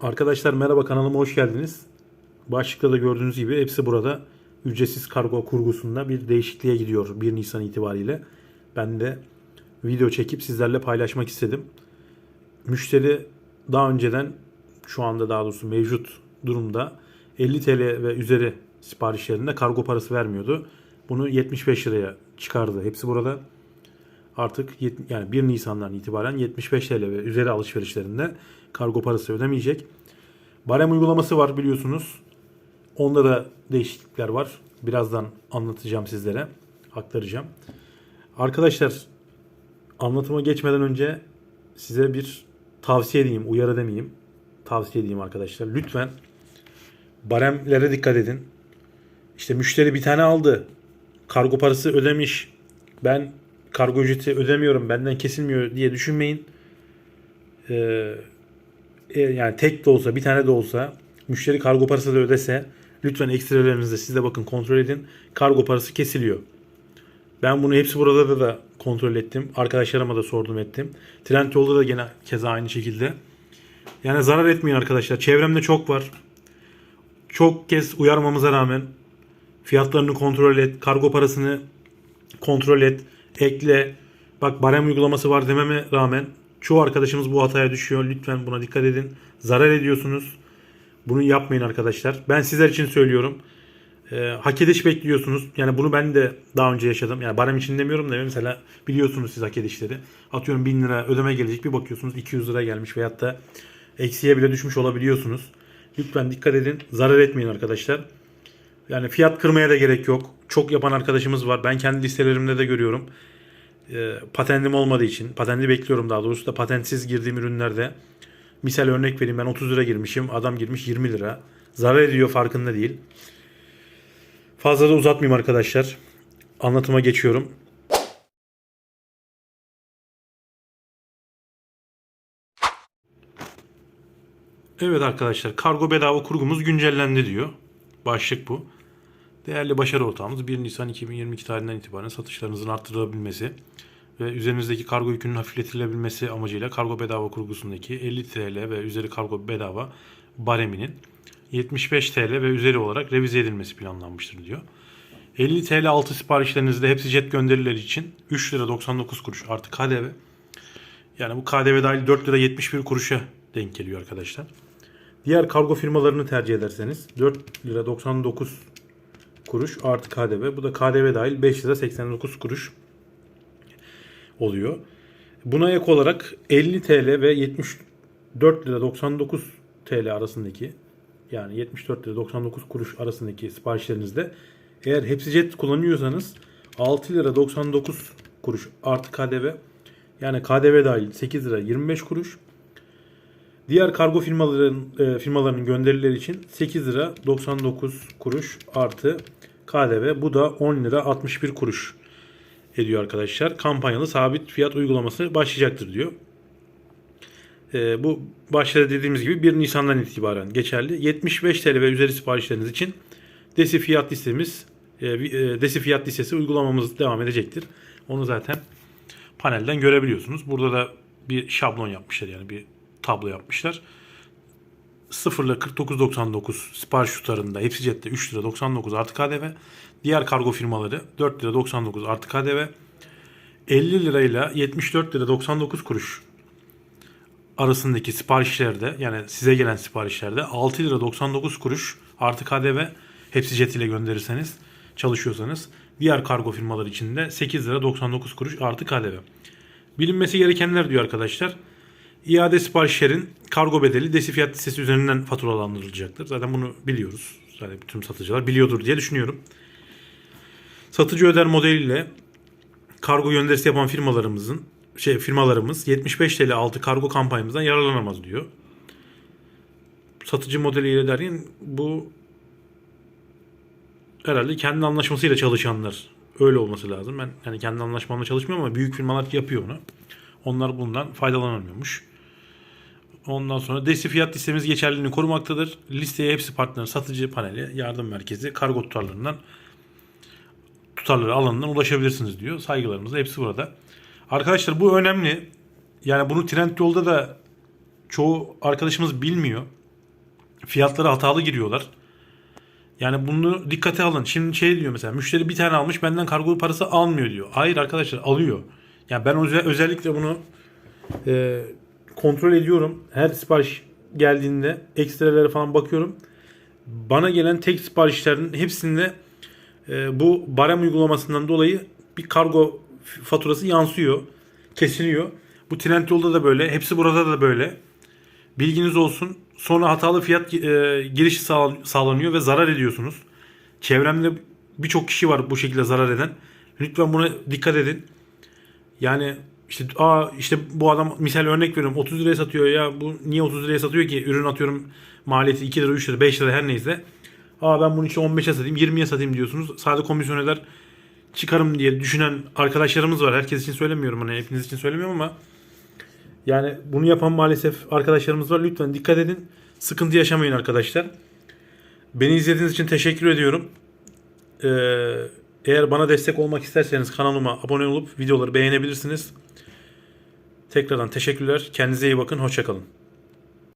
Arkadaşlar merhaba kanalıma hoş geldiniz. Başlıkta da gördüğünüz gibi hepsi burada ücretsiz kargo kurgusunda bir değişikliğe gidiyor 1 Nisan itibariyle. Ben de video çekip sizlerle paylaşmak istedim. Müşteri daha önceden şu anda daha doğrusu mevcut durumda 50 TL ve üzeri siparişlerinde kargo parası vermiyordu. Bunu 75 liraya çıkardı. Hepsi burada. Artık yani 1 Nisan'dan itibaren 75 TL ve üzeri alışverişlerinde kargo parası ödemeyecek. Barem uygulaması var biliyorsunuz. Onda da değişiklikler var. Birazdan anlatacağım sizlere. Aktaracağım. Arkadaşlar anlatıma geçmeden önce size bir tavsiye edeyim. Uyarı demeyeyim. Tavsiye edeyim arkadaşlar. Lütfen baremlere dikkat edin. İşte müşteri bir tane aldı. Kargo parası ödemiş. Ben kargo ücreti ödemiyorum. Benden kesilmiyor diye düşünmeyin. Ee, e, yani tek de olsa bir tane de olsa müşteri kargo parası da ödese lütfen ekstrelerinizde siz de bakın kontrol edin. Kargo parası kesiliyor. Ben bunu hepsi burada da, da kontrol ettim. Arkadaşlarıma da sordum ettim. Trendyol'da da gene keza aynı şekilde. Yani zarar etmeyin arkadaşlar. Çevremde çok var. Çok kez uyarmamıza rağmen fiyatlarını kontrol et, kargo parasını kontrol et, ekle. Bak barem uygulaması var dememe rağmen çoğu arkadaşımız bu hataya düşüyor. Lütfen buna dikkat edin. Zarar ediyorsunuz. Bunu yapmayın arkadaşlar. Ben sizler için söylüyorum. Ee, hak ediş bekliyorsunuz. Yani bunu ben de daha önce yaşadım. Yani barem için demiyorum da mesela biliyorsunuz siz hak edişleri. Atıyorum 1000 lira ödeme gelecek bir bakıyorsunuz 200 lira gelmiş veyahut da eksiye bile düşmüş olabiliyorsunuz. Lütfen dikkat edin. Zarar etmeyin arkadaşlar. Yani fiyat kırmaya da gerek yok. Çok yapan arkadaşımız var. Ben kendi listelerimde de görüyorum. E, patentim olmadığı için, patenti bekliyorum daha doğrusu da patentsiz girdiğim ürünlerde misal örnek vereyim ben 30 lira girmişim, adam girmiş 20 lira. Zarar ediyor farkında değil. Fazla da uzatmayayım arkadaşlar. Anlatıma geçiyorum. Evet arkadaşlar kargo bedava kurgumuz güncellendi diyor. Başlık bu. Değerli başarı ortağımız 1 Nisan 2022 tarihinden itibaren satışlarınızın arttırılabilmesi ve üzerinizdeki kargo yükünün hafifletilebilmesi amacıyla kargo bedava kurgusundaki 50 TL ve üzeri kargo bedava bareminin 75 TL ve üzeri olarak revize edilmesi planlanmıştır diyor. 50 TL altı siparişlerinizde hepsi jet gönderileri için 3 lira 99 kuruş artı KDV. Yani bu KDV dahil 4 lira 71 kuruşa denk geliyor arkadaşlar. Diğer kargo firmalarını tercih ederseniz 4 lira 99 kuruş artı KDV. Bu da KDV dahil 5 lira 89 kuruş oluyor. Buna ek olarak 50 TL ve 74 lira 99 TL arasındaki yani 74 lira 99 kuruş arasındaki siparişlerinizde eğer hepsi jet kullanıyorsanız 6 lira 99 kuruş artı KDV yani KDV dahil 8 lira 25 kuruş. Diğer kargo firmaların e, firmalarının gönderileri için 8 lira 99 kuruş artı KDV. Bu da 10 lira 61 kuruş ediyor arkadaşlar. Kampanyalı sabit fiyat uygulaması başlayacaktır diyor. E, bu başladı dediğimiz gibi 1 Nisan'dan itibaren geçerli. 75 TL ve üzeri siparişleriniz için Desi fiyat listemiz e, e, Desi fiyat listesi uygulamamız devam edecektir. Onu zaten panelden görebiliyorsunuz. Burada da bir şablon yapmışlar yani bir tablo yapmışlar. 0 ile 49.99 sipariş tutarında hepsi cepte 3 lira 99 artı KDV. Diğer kargo firmaları 4 lira 99 artı KDV. 50 lirayla 74 lira 99 kuruş arasındaki siparişlerde yani size gelen siparişlerde 6 lira 99 kuruş artı KDV hepsi jet ile gönderirseniz çalışıyorsanız diğer kargo firmaları için de 8 lira 99 kuruş artı KDV. Bilinmesi gerekenler diyor arkadaşlar. İade siparişlerin kargo bedeli desi fiyat listesi üzerinden faturalandırılacaktır. Zaten bunu biliyoruz. Zaten bütün satıcılar biliyordur diye düşünüyorum. Satıcı öder modeliyle kargo gönderisi yapan firmalarımızın şey firmalarımız 75 TL altı kargo kampanyamızdan yararlanamaz diyor. Satıcı modeliyle derken bu herhalde kendi anlaşmasıyla çalışanlar öyle olması lazım. Ben yani kendi anlaşmamla çalışmıyorum ama büyük firmalar yapıyor onu. Onlar bundan faydalanamıyormuş. Ondan sonra desi fiyat listemiz geçerliliğini korumaktadır. Listeye hepsi partner, satıcı paneli, yardım merkezi, kargo tutarlarından tutarları alanından ulaşabilirsiniz diyor. Saygılarımızla hepsi burada. Arkadaşlar bu önemli. Yani bunu Trendyol'da da çoğu arkadaşımız bilmiyor. fiyatları hatalı giriyorlar. Yani bunu dikkate alın. Şimdi şey diyor mesela müşteri bir tane almış benden kargo parası almıyor diyor. Hayır arkadaşlar alıyor. Yani ben özel- özellikle bunu e, kontrol ediyorum. Her sipariş geldiğinde ekstrelere falan bakıyorum. Bana gelen tek siparişlerin hepsinde e, bu barem uygulamasından dolayı bir kargo faturası yansıyor. Kesiliyor. Bu Trendyol'da da böyle. Hepsi burada da böyle. Bilginiz olsun. Sonra hatalı fiyat e, girişi sağ- sağlanıyor ve zarar ediyorsunuz. Çevremde birçok kişi var bu şekilde zarar eden. Lütfen buna dikkat edin. Yani işte aa işte bu adam misal örnek veriyorum 30 liraya satıyor ya bu niye 30 liraya satıyor ki ürün atıyorum maliyeti 2 lira 3 lira 5 lira her neyse. Aa ben bunu işte 15'e satayım 20'ye satayım diyorsunuz. Sadece komisyon öder çıkarım diye düşünen arkadaşlarımız var. Herkes için söylemiyorum hani hepiniz için söylemiyorum ama yani bunu yapan maalesef arkadaşlarımız var. Lütfen dikkat edin. Sıkıntı yaşamayın arkadaşlar. Beni izlediğiniz için teşekkür ediyorum. Ee, eğer bana destek olmak isterseniz kanalıma abone olup videoları beğenebilirsiniz. Tekrardan teşekkürler. Kendinize iyi bakın. Hoşçakalın.